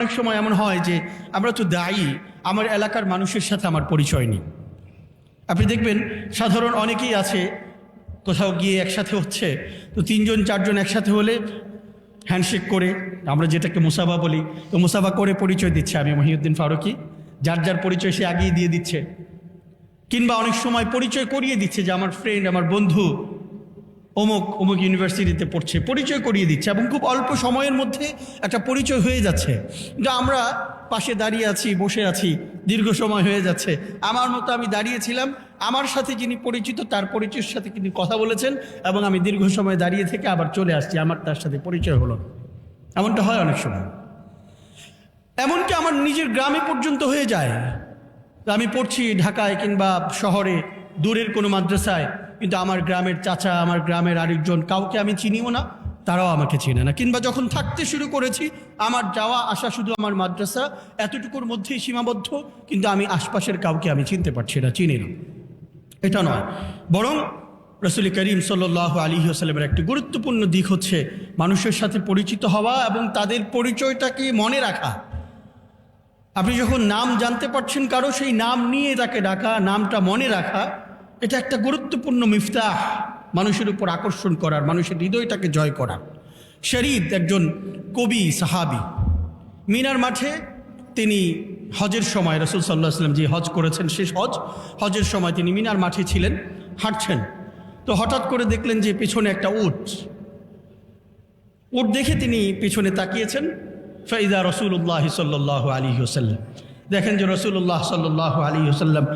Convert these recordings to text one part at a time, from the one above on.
অনেক সময় এমন হয় যে আমরা তো দায়ী, আমার এলাকার মানুষের সাথে আমার পরিচয় নেই। আপনি দেখবেন, সাধারণ অনেকেই আছে, কোথাও গিয়ে একসাথে হচ্ছে, তো তিনজন, চারজন একসাথে হলে হ্যান্ডশেক করে, আমরা যেটাকে মুসাফা বলি, তো মুসাফা করে পরিচয় দিচ্ছে আমি মহিউদ্দিন ফারুকি, যার যার পরিচয় সে আগিয়ে দিয়ে দিচ্ছে। কিংবা অনেক সময় পরিচয় করিয়ে দিচ্ছে যে আমার ফ্রেন্ড আমার বন্ধু অমুক অমুক ইউনিভার্সিটিতে পড়ছে, পরিচয় করিয়ে দিচ্ছে এবং খুব অল্প সময়ের মধ্যে একটা পরিচয় হয়ে যাচ্ছে। যা আমরা পাশে দাঁড়িয়ে আছি, বসে আছি, দীর্ঘ সময় হয়ে যাচ্ছে। আমার মতো আমি দাঁড়িয়েছিলাম, আমার সাথে যিনি পরিচিত, তার পরিচয়ের সাথে তিনি কথা বলেছেন এবং আমি দীর্ঘ সময় দাঁড়িয়ে থেকে আবার চলে আসছি, আমার তার সাথে পরিচয় হলো। এমনটা হয় অনেক সময়। এমনকি আমার নিজের গ্রামে পর্যন্ত হয়ে যায়। আমি পড়ছি ঢাকায় কিংবা শহরে, দূরের কোনো মাদ্রাসায় কিন্তু আমার গ্রামের চাচা, আমার গ্রামের আরেকজন কাউকে আমি চিনিও না, তারাও আমাকে চেনে না। কিংবা যখন থাকতে শুরু করেছি, আমার যাওয়া আসা শুধু আমার মাদ্রাসা, এতটুকুর মধ্যেই সীমাবদ্ধ, কিন্তু আমি আশপাশের কাউকে আমি চিনতে পারছি না, চিনি না। এটা নয়। বরং রসুল করিম সাল্লাহ আলী আসালামের একটি গুরুত্বপূর্ণ দিক হচ্ছে মানুষের সাথে পরিচিত হওয়া এবং তাদের পরিচয়টাকে মনে রাখা। আপনি যখন নাম জানতে পারছেন কারও, সেই নাম নিয়ে তাকে ডাকা, নামটা মনে রাখা এটা একটা গুরুত্বপূর্ণ মিফতাহ মানুষের উপর আকর্ষণ করার, মানুষের হৃদয়টাকে জয় করার। শরীদ একজন কবি, সাহাবি। মিনার মাঠে তিনি হজের সময়, রসুল সাল্লাহ সাল্লাম যে হজ করেছেন, শেষ হজ, হজের সময় তিনি মিনার মাঠে ছিলেন, হাঁটছেন। তো হঠাৎ করে দেখলেন যে পেছনে একটা উট। উট দেখে তিনি পেছনে তাকিয়েছেন। ফাইদা রসুল্লাহ সাল্লাহ আলী হোসাল্লাম দেখেন যে রসুল্লাহ সাল্লাহ আলী হোসাল্লাম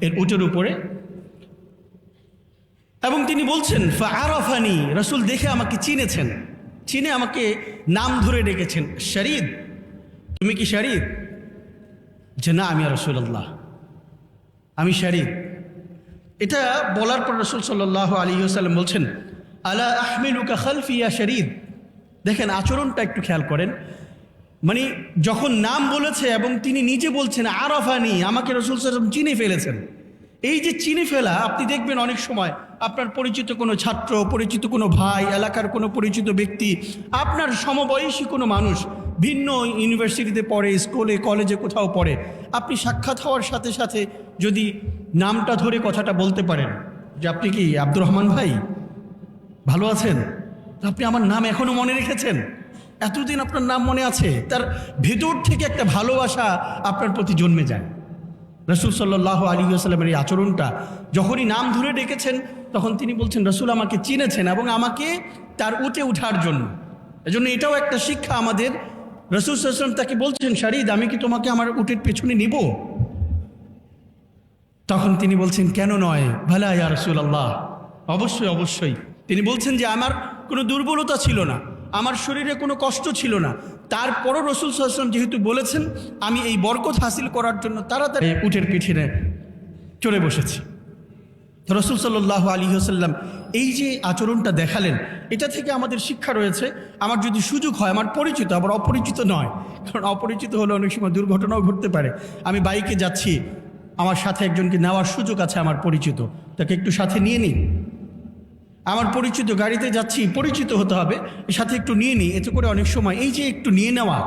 এর উটের উপরে এবং তিনি বলছেন আরফানি রসুল দেখে আমাকে চিনেছেন। চিনে আমাকে নাম ধরে ডেকেছেন। শরীদ, তুমি কি শরীদ? যে, না, আমি রসুল আল্লাহ আমি শরীদ। এটা বলার পর রসুল সাল্লাহ আলী সাল্লাম বলছেন, আলা আহমেলুকা খালফিয়া শরিদ? দেখেন, আচরণটা একটু খেয়াল করেন। মানে যখন নাম বলেছে এবং তিনি নিজে বলছেন, আরফানি, আমাকে রসুল সাল্লাম চিনে ফেলেছেন। এই যে চিনে ফেলা, আপনি দেখবেন অনেক সময় আপনার পরিচিত কোনো ছাত্র, পরিচিত কোনো ভাই, এলাকার কোনো পরিচিত ব্যক্তি, আপনার সমবয়সী কোনো মানুষ ভিন্ন ইউনিভার্সিটিতে পড়ে, স্কুলে, কলেজে কোথাও পড়ে, আপনি সাক্ষাৎ হওয়ার সাথে সাথে যদি নামটা ধরে কথাটা বলতে পারেন যে, আপনি কি আব্দুর রহমান ভাই? ভালো আছেন? আপনি আমার নাম এখনও মনে রেখেছেন। এতদিন আপনার নাম মনে আছে, তার ভেতর থেকে একটা ভালোবাসা আপনার প্রতি জন্মে যায়। রসুল সাল্লাহ আলী আসালামের এই আচরণটা, যখনই নাম ধরে ডেকেছেন, তখন তিনি বলছেন, রসুল আমাকে চিনেছেন এবং আমাকে তার উঠে উঠার জন্য। এজন্য এটাও একটা শিক্ষা আমাদের। রসুল সাল্লাম তাকে বলছেন, শারিদ, আমি কি তোমাকে আমার উটের পেছনে নিব? তখন তিনি বলছেন, কেন নয়? ভালা ইয়া রসুল আল্লাহ অবশ্যই অবশ্যই। তিনি বলছেন যে, আমার কোনো দুর্বলতা ছিল না। আমার শরীরে কোনো কষ্ট ছিল না। তারপরও রসুল সাল্লাম যেহেতু বলেছেন, আমি এই বরকত হাসিল করার জন্য তাড়াতাড়ি উঠের পিঠিনে চলে বসেছি। রসুল সাল্লাহ আলী হাসাল্লাম এই যে আচরণটা দেখালেন, এটা থেকে আমাদের শিক্ষা রয়েছে, আমার যদি সুযোগ হয়, আমার পরিচিত, আবার অপরিচিত নয়, কারণ অপরিচিত হলে অনেক সময় দুর্ঘটনাও ঘটতে পারে। আমি বাইকে যাচ্ছি, আমার সাথে একজনকে নেওয়ার সুযোগ আছে, আমার পরিচিত, তাকে একটু সাথে নিয়ে নিই। আমার পরিচিত গাড়িতে যাচ্ছি, পরিচিত হতে হবে সাথে একটু নিয়ে নিই, এতে করে অনেক সময়, এই যে একটু নিয়ে নেওয়া,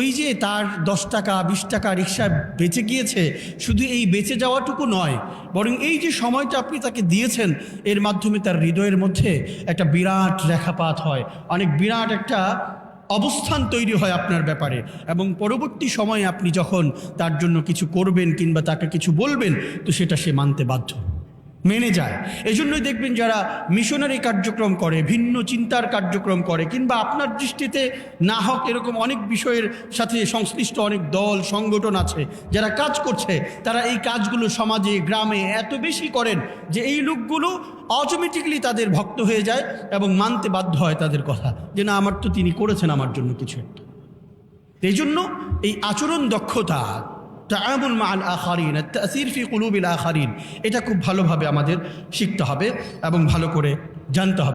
ওই যে তার দশ টাকা, বিশ টাকা রিক্সা বেঁচে গিয়েছে, শুধু এই বেঁচে যাওয়াটুকু নয়, বরং এই যে সময়টা আপনি তাকে দিয়েছেন, এর মাধ্যমে তার হৃদয়ের মধ্যে একটা বিরাট রেখাপাত হয়, অনেক বিরাট একটা অবস্থান তৈরি হয় আপনার ব্যাপারে, এবং পরবর্তী সময়ে আপনি যখন তার জন্য কিছু করবেন কিংবা তাকে কিছু বলবেন, তো সেটা সে মানতে বাধ্য। মেনে যায়। এজন্যই দেখবেন যারা মিশনারি কার্যক্রম করে, ভিন্ন চিন্তার কার্যক্রম করে, কিংবা আপনার দৃষ্টিতে না হোক এরকম অনেক বিষয়ের সাথে সংশ্লিষ্ট অনেক দল, সংগঠন আছে, যারা কাজ করছে, তারা এই কাজগুলো সমাজে, গ্রামে এত বেশি করেন যে এই লোকগুলো অটোমেটিকলি তাদের ভক্ত হয়ে যায় এবং মানতে বাধ্য হয় তাদের কথা যে, না, আমার তো তিনি করেছেন, আমার জন্য কিছু একটা। এই জন্য এই আচরণ দক্ষতা তামুল মাল আখারিন তাসির ফি কুলুবিল আখারিন। এটা খুব ভালোভাবে আমাদের শিখতে হবে এবং ভালো করে জানতে হবে।